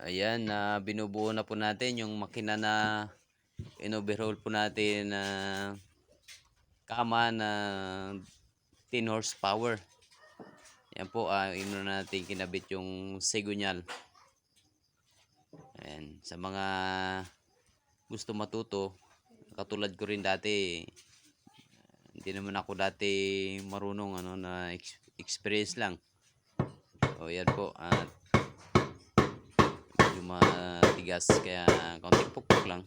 Ayan, na binubuo na po natin yung makina na in-overhaul po natin na kama na 10 horsepower. Yan po, ah, ino na natin kinabit yung segunyal. Ayan, sa mga gusto matuto, katulad ko rin dati, hindi naman ako dati marunong ano na ex- experience lang. O yan po, at matigas kaya konting pukpok lang.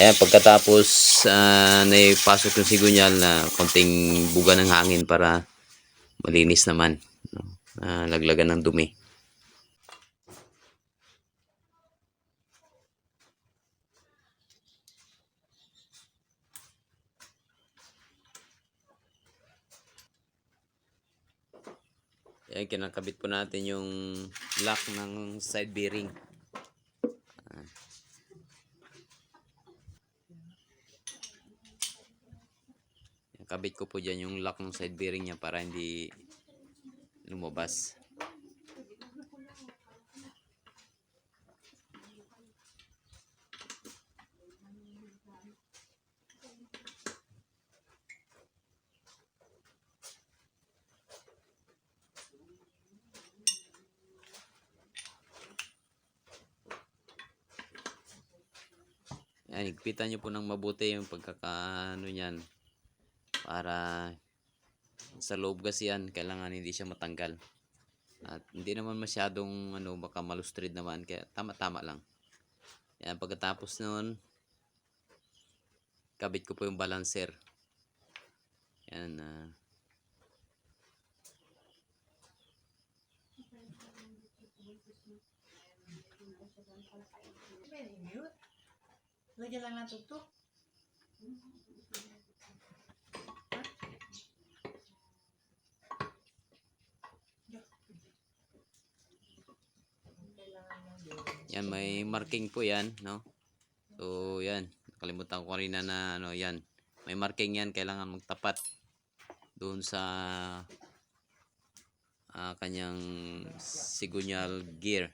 Ayan, pagkatapos uh, naipasok yung sigunyal na konting buga ng hangin para malinis naman. No? Ah, laglagan ng dumi. Ayan, kinakabit po natin yung lock ng side bearing. Kabit ko po dyan yung lock ng side bearing niya para hindi lumabas. Yan, higpitan nyo po ng mabuti yung pagkakaano niyan para sa loob kasi yan kailangan hindi siya matanggal at hindi naman masyadong ano baka malustrid naman kaya tama tama lang yan pagkatapos noon kabit ko po yung balancer yan ah. Mute. Lagyan lang ng tugtog. yan may marking po yan no? So yan. Nakalimutan ko rin na, na ano yan. May marking yan kailangan magtapat doon sa ah, kanyang sigunyal gear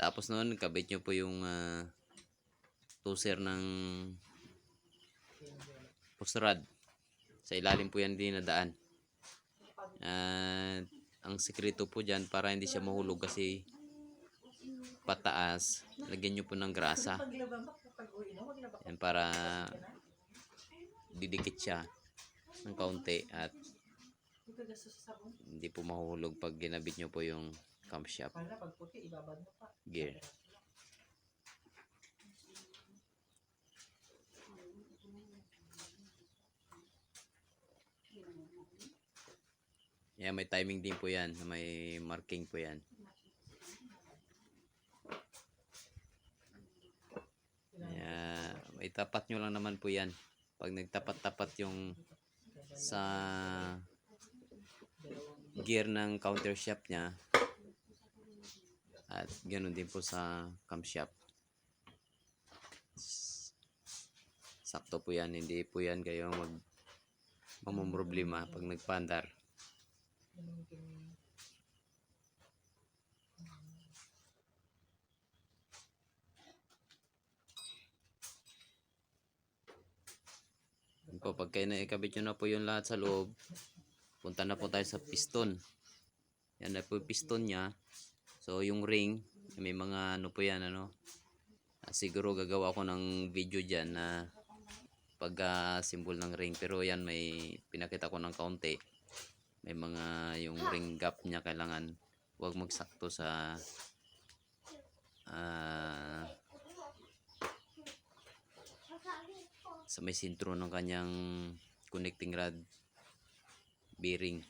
Tapos noon, kabit nyo po yung uh, toser ng post rod. Sa ilalim po yan dinadaan. At ang sekreto po dyan, para hindi siya mahulog kasi pataas, lagyan nyo po ng grasa. Yan para didikit siya ng kaunti at Hindi po mahuhulog pag ginabit nyo po yung camshaft Para pag puti, ibabad mo pa. gear. Yeah, may timing din po yan. May marking po yan. Yeah, may tapat nyo lang naman po yan. Pag nagtapat-tapat yung sa gear ng counter shaft niya at ganoon din po sa camshaft sakto po yan hindi po yan kayo mag mamumroblema pag nagpandar. Po pag kayo naikabit nyo na po yung lahat sa loob punta na po tayo sa piston. Yan na po yung piston niya so yung ring may mga ano po yan ano. Ah, siguro gagawa ako ng video dyan na pag ah, ng ring. Pero yan may pinakita ko ng kaunti. May mga yung ring gap niya kailangan huwag magsakto sa ah, sa may sintro ng kanyang connecting rod bearing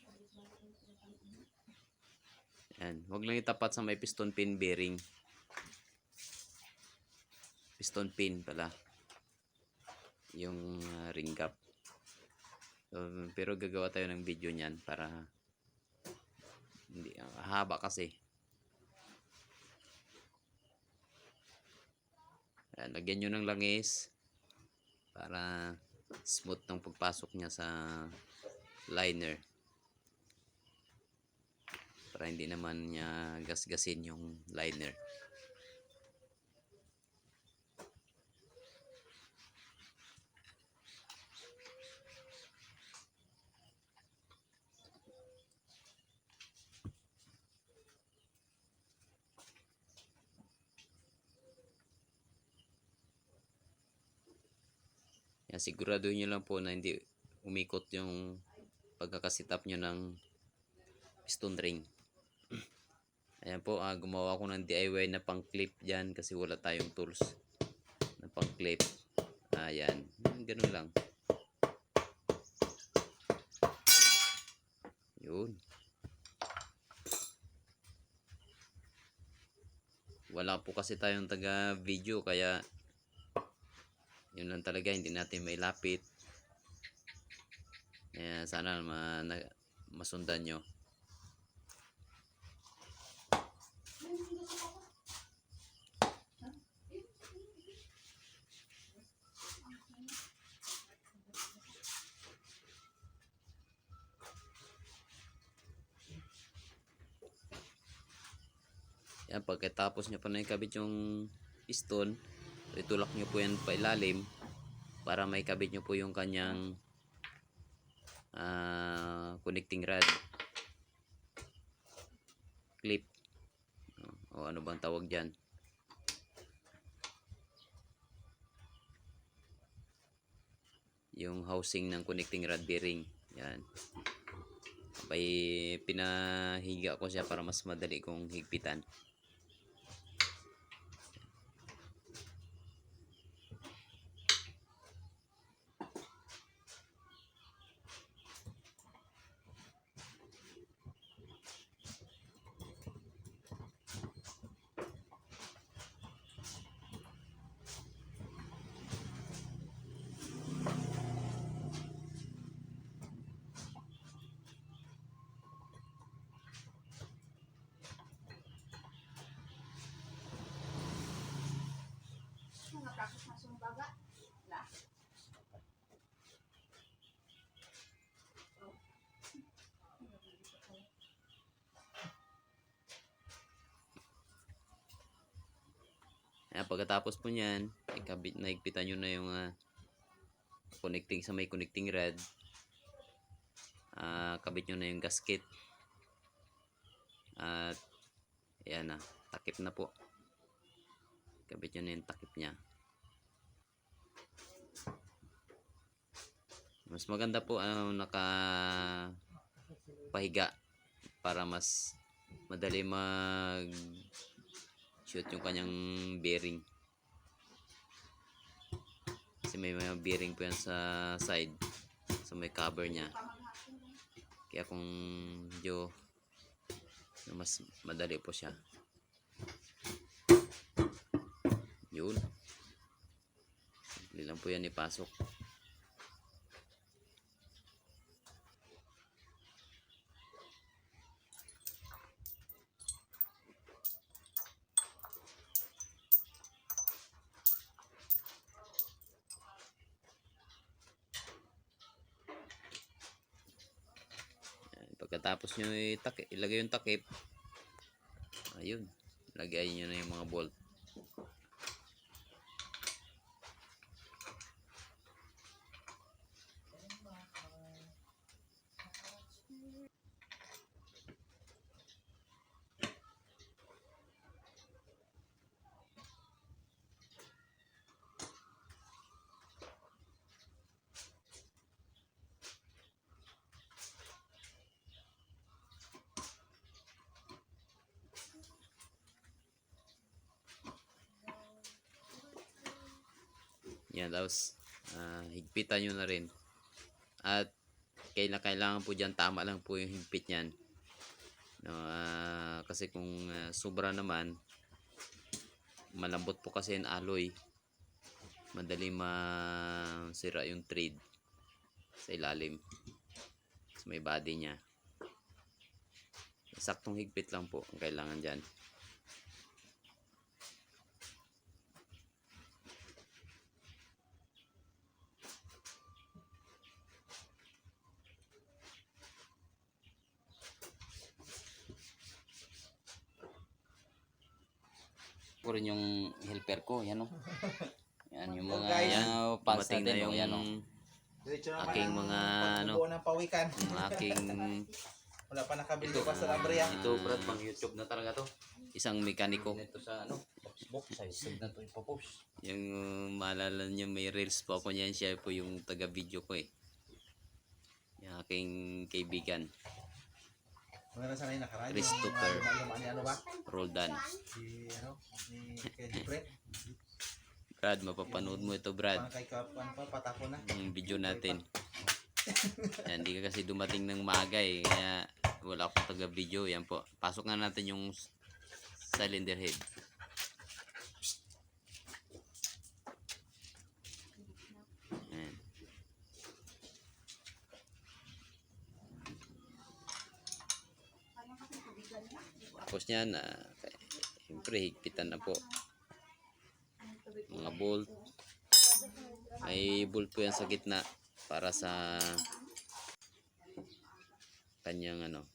yan huwag lang itapat sa may piston pin bearing piston pin pala yung ah, ring gap so, pero gagawa tayo ng video niyan para Hindi, ang haba kasi. Ayan, lagyan nyo ng langis para smooth ng pagpasok niya sa liner. Para hindi naman niya gasgasin yung liner. Yan, siguraduhin nyo lang po na hindi umikot yung pagkakasitap nyo ng piston ring. Ayan po, ah, gumawa ko ng DIY na pang clip dyan kasi wala tayong tools na pang clip. Ayan, Yan, ganun lang. Yun. Wala po kasi tayong taga video kaya yun lang talaga hindi natin mailapit Kaya sana ma, masundan nyo yan pagkatapos nyo pa na ikabit yung piston itulak nyo po yan pa ilalim para may kabit nyo po yung kanyang ah, connecting rod. Clip. O ano bang tawag dyan? Yung housing ng connecting rod bearing. Yan. Abay, pinahiga ko siya para mas madali kong higpitan Mga practice na sumbaga. La. Ayan, pagkatapos po niyan, ikabit, naigpitan nyo na yung ah, connecting sa may connecting rod. Ah, kabit nyo na yung gasket. At, ayan na, takip na po. Kabit nyo na yung takip niya. Mas maganda po ano, naka pahiga para mas madali mag shoot yung kanyang bearing. Kasi may mga bearing po yan sa side sa may cover niya. Kaya kung medyo mas madali po siya. Yun. Hindi lang po yan ipasok Yan, Pagkatapos nyo itakip, ilagay yung takip, ayun, lagay nyo na yung mga bolt. Yan, tapos ah, higpitan nyo na rin. At kailangan, kailangan po dyan, tama lang po yung higpit niyan. No, ah, kasi kung ah, sobra naman, malambot po kasi yung alloy. Madali masira yung thread sa ilalim. Sa may body niya. Saktong higpit lang po ang kailangan dyan. Ko rin yung helper ko, yan o. Yan yung mga guys. yan, Pants dumating na natin, yung oh, yan, oh. Diretso naman Aking ang mga, ano, pagbubuo ng pawikan. yung aking Wala pa nakabildo pa sa Labria. ito Brad pang YouTube na talaga to. Isang mekaniko. Ito sa ano, box size na to ipopost. Yung uh, maalala niyo may reels po ako niyan siya po yung taga video ko eh. Yung aking kaibigan, Mga nasa na nakaraan. Christopher. Yung ni ano ba? Roldan. Si ano, ni. Brad, mapapanood mo ito Brad. Kay Kapan pa, patako na. Yung video natin. Yan, hindi ka kasi dumating ng maaga eh. Kaya wala akong taga video. Yan po. Pasok nga natin yung cylinder head. Tapos niyan, ah, siyempre higpitan na po. Mga bolt. May bolt po yan sa gitna para sa kanyang ano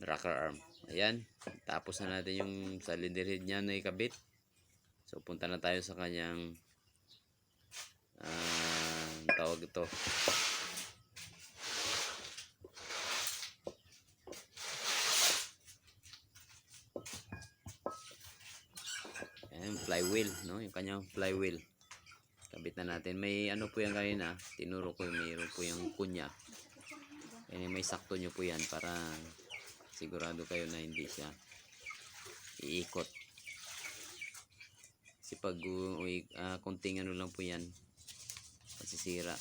rocker arm. Ayan. Tapos na natin yung cylinder head niya na ikabit. So punta na tayo sa kanyang ang tawag ito. Flywheel, no? Yung kanyang flywheel. Kabit na natin. May ano po yan kanina. Tinuro ko mayroon po yung kunya. Kaya may sakto nyo po yan para sigurado kayo na hindi siya iikot. Kasi pag uh, ah, konting ano lang po yan, masisira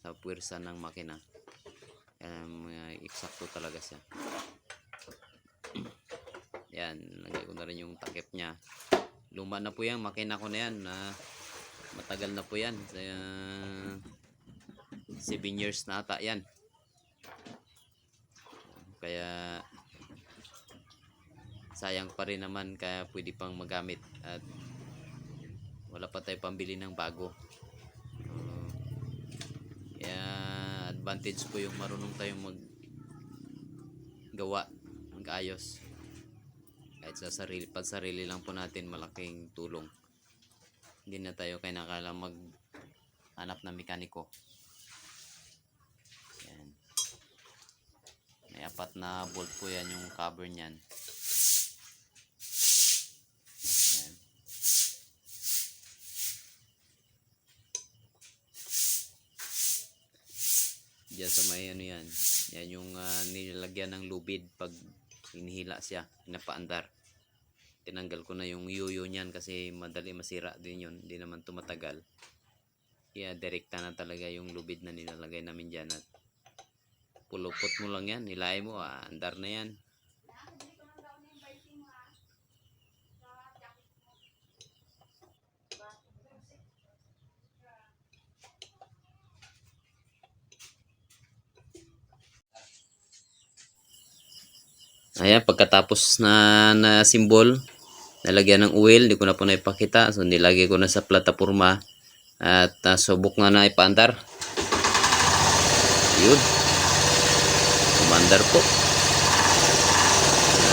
sa puwersa ng makina. Kaya mga eksakto talaga siya. yan, lagay ko na rin yung takip niya. Luma na po yan, makina ko na yan. na matagal na po yan. Sa 7 years na ata yan. Kaya sayang pa rin naman kaya pwede pang magamit at wala pa tayo pambili ng bago. Uh, kaya advantage po yung marunong tayong mag gawa, mag-ayos. Kahit sa sarili, pag sarili lang po natin malaking tulong. Hindi na tayo kailangan mag hanap ng mekaniko. Yan. May apat na bolt po yan yung cover niyan. Yan. Diyan sa may ano yan. Yan yung ah, nilalagyan ng lubid pag hinihila siya, pinapaandar. Tinanggal ko na yung yuyo niyan kasi madali masira din yun. Hindi naman tumatagal. Kaya direkta na talaga yung lubid na nilalagay namin dyan at pulupot mo lang yan, nilay mo, ah, andar na yan. Ayan, pagkatapos na na symbol, nalagyan ng oil, di ko na po naipakita. So, nilagay ko na sa plataforma at uh, subok nga na ipaandar. Yun. Umandar po.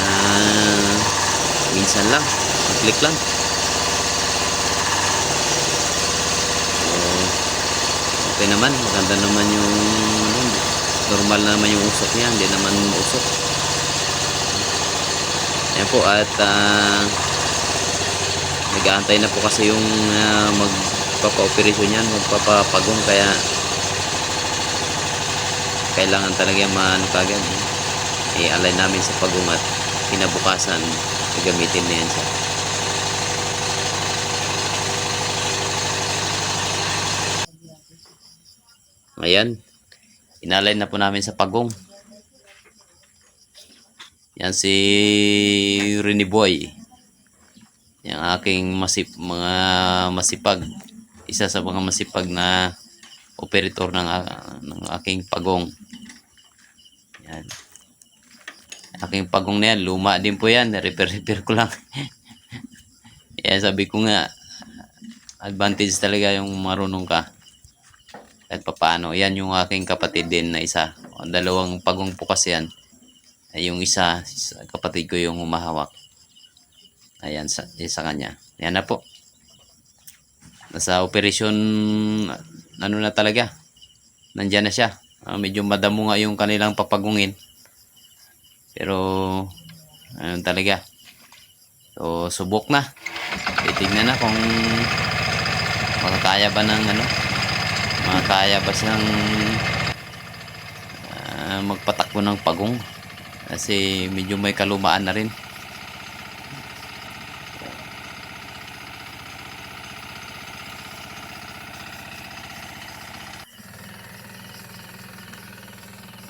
Ah, minsan lang. Mag-click lang. So, okay naman. Maganda naman yung normal na naman yung usok niya. Hindi naman usok. Ayan po at uh, nag-aantay na po kasi yung uh, magpapa-operasyon yan, magpapapagong kaya kailangan talaga maano kagad eh. i-align namin sa pagong at kinabukasan gagamitin na yan siya ayan inalign na po namin sa pagong yan si Rini Boy yung aking masip, mga masipag isa sa mga masipag na operator ng, ng aking pagong yan Aking pagong na yan, luma din po yan. Repair-repair ko lang. Kaya sabi ko nga, advantage talaga yung marunong ka. Kahit papaano. Yan yung aking kapatid din na isa. O, dalawang pagong po kasi yan. Ay, yung isa, sa- kapatid ko yung humahawak. Ayan, sa, isa kanya. Yan na po. Nasa operasyon, ano na talaga. Nandyan na siya. Ah, medyo madamo nga yung kanilang papagungin. Pero, ano talaga. So, subok na. Titignan na kung makakaya ba ng ano, makakaya ba siyang ah, magpatakbo ng pagong. Kasi medyo may kalumaan na rin.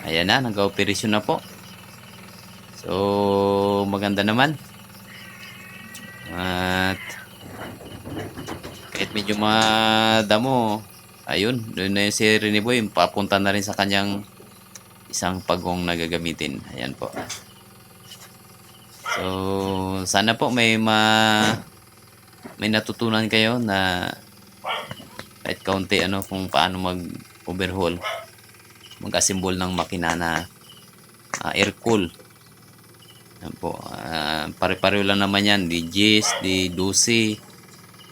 Ayan na, nag-operasyon na po. So, maganda naman. At kahit medyo madamo, ayun, doon na yung si Rene Boy, papunta na rin sa kanyang isang pagong na gagamitin. Ayan po. So, sana po may ma may natutunan kayo na kahit kaunti ano kung paano mag overhaul mag-assemble ng makina na ah, air cool. Yan po. ah, pare-pareho lang naman yan. Di 10, di 12,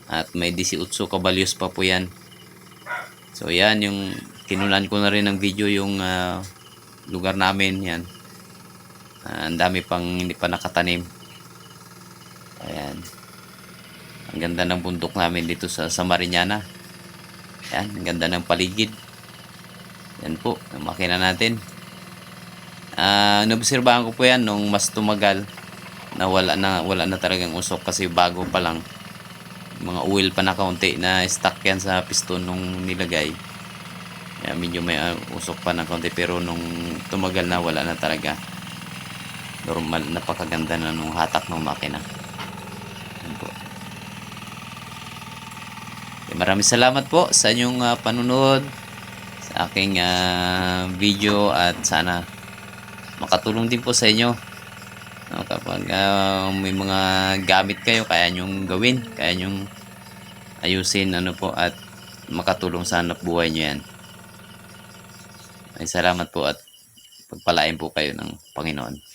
at may 18 kabalyos pa po yan. So yan, yung kinulan ko na rin ng video yung ah, lugar namin. Yan. Ah, ang dami pang hindi pa nakatanim. Ayan. Ang ganda ng bundok namin dito sa, sa Mariñana. Yan, ang ganda ng paligid. Yan po, ang makina natin. Ah, naobserbahan ko po yan nung mas tumagal na wala na wala na talagang usok kasi bago pa lang mga oil pa na kaunti na stuck yan sa piston nung nilagay. Kaya medyo may ah, usok pa na kaunti pero nung tumagal na wala na talaga. Normal, napakaganda na nung hatak ng makina. Yan po. Okay, maraming salamat po sa inyong ah, panunod sa aking ah, video at sana makatulong din po sa inyo no, kapag ah, may mga gamit kayo kaya nyong gawin kaya nyong ayusin ano po at makatulong sa buhay nyo yan ay salamat po at pagpalain po kayo ng Panginoon